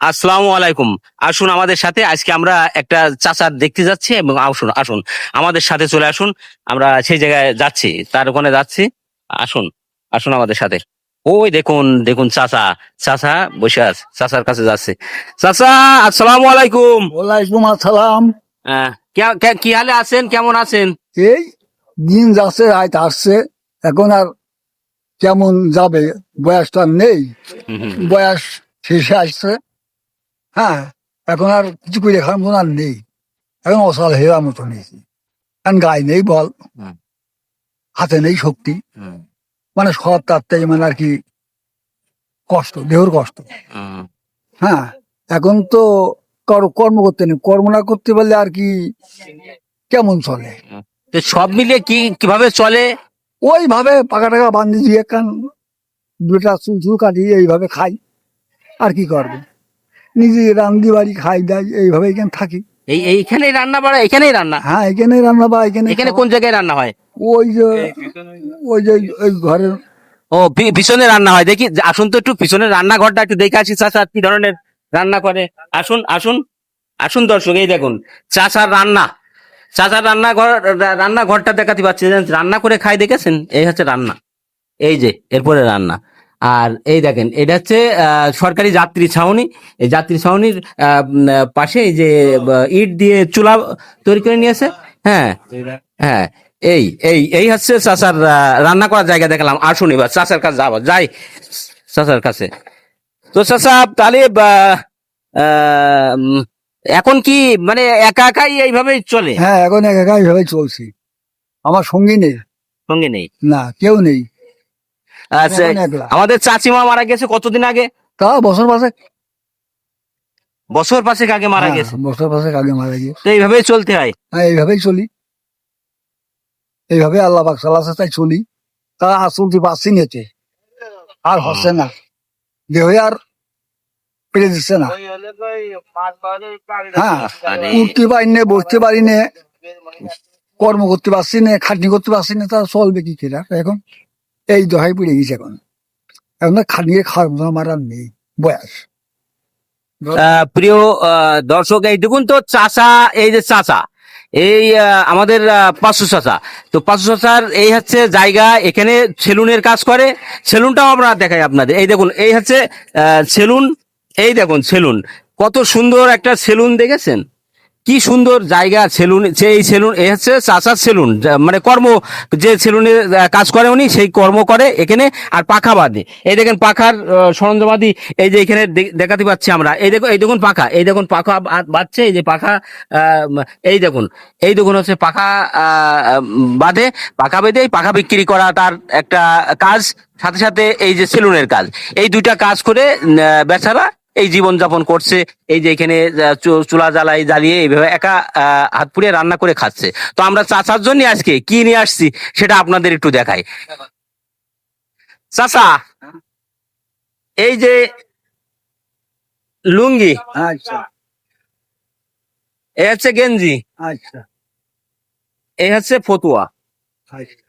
আসসালামু আলাইকুম। আসুন আমাদের সাথে। আজকে আমরা একটা চাচার দেখতে যাচ্ছি এবং আসুন আসুন। আমাদের সাথে চলে আসুন। আমরা সেই জায়গায় যাচ্ছি তার ওখানে যাচ্ছি। আসুন আসুন আমাদের সাথে। ওই দেখুন দেখুন চাচা। চাচা বসে আছে। চাচার কাছে যাচ্ছে। চাচা আসসালামু আলাইকুম। ওয়ালাইকুম আসসালাম। আহ, কে- হালে আছেন? কেমন আছেন? এই দিন যাচ্ছে রাত আসছে। এখন আর কেমন যাবে? বয়সটা নেই। বয়স শেষে আসছে। হ্যাঁ এখন আর কিছু করে খাওয়ার মতো আর নেই। এখন অসাল হেরার মতো নিয়েছি কারণ গায়ে নেই বল। হাতে নেই শক্তি। মানে সব তার থেকে মানে আর কি কষ্ট দেহর কষ্ট। হ্যাঁ এখন তো কারও কর্ম করতে নেই। কর্ম না করতে পারলে আর কি কেমন চলে? সব মিলিয়ে কি কীভাবে চলে? ওইভাবে পাকা টাকা বান্ধি দিয়ে কান দুটা চুল চুল কাটিয়ে এইভাবে খাই। আর কি করব? নিজে রান্দি বাড়ি খাই দাই এইভাবে এখানে থাকি? এই এইখানেই রান্না বাড়া এখানেই রান্না? হ্যাঁ এখানে রান্না বা এখানে এখানে কোন জায়গায় রান্না হয়? ওই যে ওই যে ওই ঘরের ও পিছনে রান্না হয়। দেখি আসুন তো একটু পিছনে রান্নাঘরটা একটু দেখে আসি চাচা কি ধরনের রান্না করে? আসুন আসুন আসুন দর্শক এই দেখুন চাচার রান্না। চাচার রান্নাঘর রান্নাঘরটা দেখাতে পাচ্ছি। যে রান্না করে খাই দেখেছেন? এই হচ্ছে রান্না। এই যে এরপরে রান্না। আর এই দেখেন এটা হচ্ছে সরকারি যাত্রী ছাউনি। এই যাত্রী ছাউনির পাশে এই যে ইট দিয়ে চুলা তৈরি করে নিয়েছে। হ্যাঁ হ্যাঁ এই এই এই হচ্ছে চাচার রান্না করার জায়গা দেখলাম। আসুন এবার চাচার কাছে যাব। যাই চাচার কাছে। তো চাচা তাহলে এখন কি মানে একা একাই এইভাবেই চলে? হ্যাঁ এখন এক একা এইভাবে চলছি। আমার সঙ্গী নেই। সঙ্গে নেই? না কেউ নেই। আচ্ছা আমাদের চাচিমা মারা গেছে কতদিন আগে? তা বছর পাশে বছর পাঁচেক আগে মারা গেছে। বছর পাশে আগে মারা তো এইভাবেই চলতে হয়। হ্যাঁ এইভাবেই চলি। এইভাবে আল্লাহ পাক সাল্লাহ তাই চলি। তা আর চলতে পারছি নেতে আর হচ্ছে না। দেহে আর পেরে দিচ্ছে না। হ্যাঁ উঠতে পারি না বসতে পারি না কর্ম করতে পারছি না খাটনি করতে পারছি না তা চলবে কি করে? এখন এই দহাই পড়ে গেছে এখন। এখন মতো আমার আর নেই, বয়স। প্রিয় দর্শক, এই দেখুন তো চাচা এই যে চাচা এই আমাদের পাঁচশো চাচা তো পাঁচশো চাচার এই হচ্ছে জায়গা, এখানে সেলুনের কাজ করে। সেলুনটাও আমরা দেখাই আপনাদের। এই দেখুন, এই হচ্ছে সেলুন, এই দেখুন, সেলুন। কত সুন্দর একটা সেলুন, দেখেছেন? কি সুন্দর জায়গা সেলুন এই সেলুন, এ হচ্ছে চাচার সেলুন মানে কর্ম, যে সেলুনে কাজ করে উনি, সেই কর্ম করে এখানে, আর পাখা বাঁধে। এই দেখেন পাখার সরঞ্জামাদি, এই যে এখানে দেখাতে পাচ্ছি আমরা। এই দেখুন এই দেখুন পাখা, এই দেখুন পাখা বাঁধছে, এই যে পাখা এই দেখুন এই দেখুন হচ্ছে পাখা বাঁধে, পাখা বেঁধে, এই পাখা বিক্রি করা তার একটা কাজ, সাথে সাথে এই যে সেলুনের কাজ। এই দুইটা কাজ করে বেচারা এই জীবন যাপন করছে এই যে এখানে চুলা জ্বালাই জ্বালিয়ে এইভাবে একা হাত পুড়িয়ে রান্না করে খাচ্ছে। তো আমরা চাচার জন্য আজকে কি নিয়ে আসছি সেটা আপনাদের একটু দেখাই। চাচা এই যে লুঙ্গি আচ্ছা। এই হচ্ছে গেঞ্জি আচ্ছা। এই হচ্ছে ফতুয়া। আচ্ছা।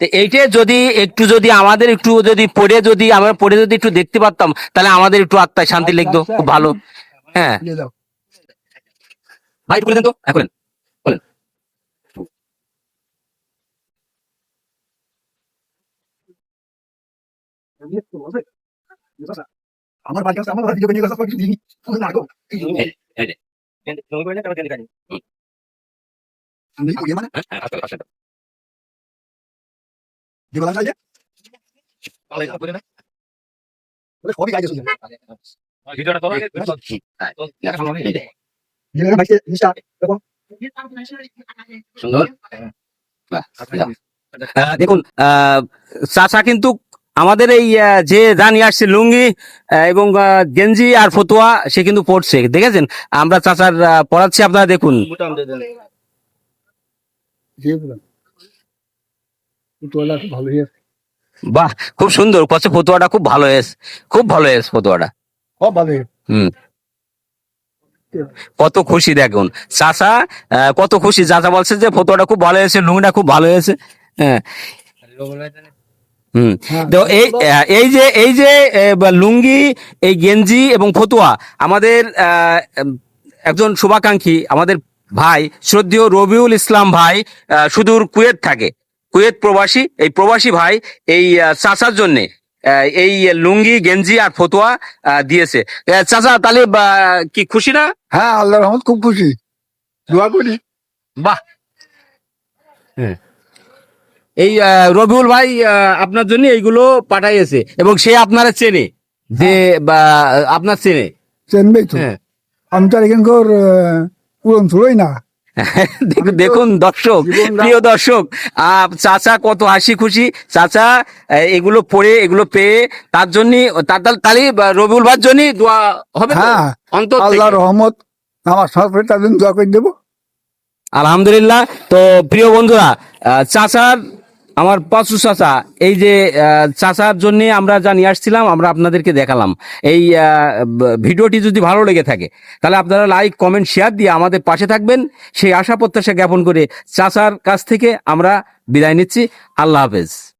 তো এইটা যদি একটু যদি আমাদের একটু যদি পড়ে যদি আমরা পড়ে যদি একটু দেখতে পারতাম তাহলে আমাদের একটু আত্মায় শান্তি লাগতো খুব ভালো হ্যাঁ ভাই বলে দেন তো হ্যাঁ, বলেন বলেন আমার বাড়ি আমার নিয়ে কথা কিছু দিই না গো আমি ওই মানে বলা বলে সবই দেখো সুন্দর দেখুন আহ, চাচা কিন্তু আমাদের এই যে নিয়ে আসছে লুঙ্গি এবং গেঞ্জি আর ফতুয়া সে কিন্তু পড়ছে দেখেছেন? আমরা চাচার পড়াচ্ছি আপনারা দেখুন। তোলা খুব ভালো হয়েছে বাহ খুব সুন্দর। কচ্ছে ফতুয়াটা খুব ভালো এস। খুব ভালো এস ফতুয়াটা। খুব ভালো হুম। কত খুশি দেখুন। চাচা আহ, কত খুশি। চাচা বলছে যে ফটোটা খুব ভালো হয়েছে লুঙ্গিটা খুব ভালো হয়েছে হ্যাঁ। হুম। হ্যাঁ। তো এই এই যে এই যে লুঙ্গি এই গেঞ্জি এবং ফতুয়া আমাদের আহ, একজন শুভাকাঙ্ক্ষী আমাদের ভাই শ্রদ্ধেয় রবিউল ইসলাম ভাই সুদূর কুয়েত থাকে। কুয়েত প্রবাসী এই প্রবাসী ভাই এই চাচার জন্যে এই লুঙ্গি গেঞ্জি আর ফতুয়া দিয়েছে। চাচা তাহলে কি খুশি না? হ্যাঁ আল্লাহ রহমত খুব খুশি। দোয়া করি। বাহ। এই আহ, রবিউল ভাই আপনার জন্য এইগুলো পাঠাইয়েছে এবং সে আপনারা চেনে যে বা আপনার চেনে। চেনবেই তো। হ্যাঁ। আমি তো আর এখানকার উড়ন না। দেখুন দেখুন দর্শক প্রিয় দর্শক আহ, চাচা কত হাসি খুশি। চাচা এগুলো পড়ে এগুলো পেয়ে তার জন্য তাহলে বা রবিউল ভার জন্য দোয়া হবে? হ্যাঁ অন্তর আল্লাহ রহমত আমার সরকার তার জন্য দোয়া করে দেবো। আলহামদুলিল্লাহ। তো প্রিয় বন্ধুরা চাচার আমার পাঁচু চাচা, এই যে চাচার জন্য আমরা জানিয়ে আসছিলাম, আমরা আপনাদেরকে দেখালাম। এই ভিডিওটি যদি ভালো লেগে থাকে, তাহলে আপনারা লাইক, কমেন্ট, শেয়ার দিয়ে আমাদের পাশে থাকবেন। সেই আশা প্রত্যাশা জ্ঞাপন করে চাচার কাছ থেকে আমরা বিদায় নিচ্ছি। আল্লাহ হাফেজ।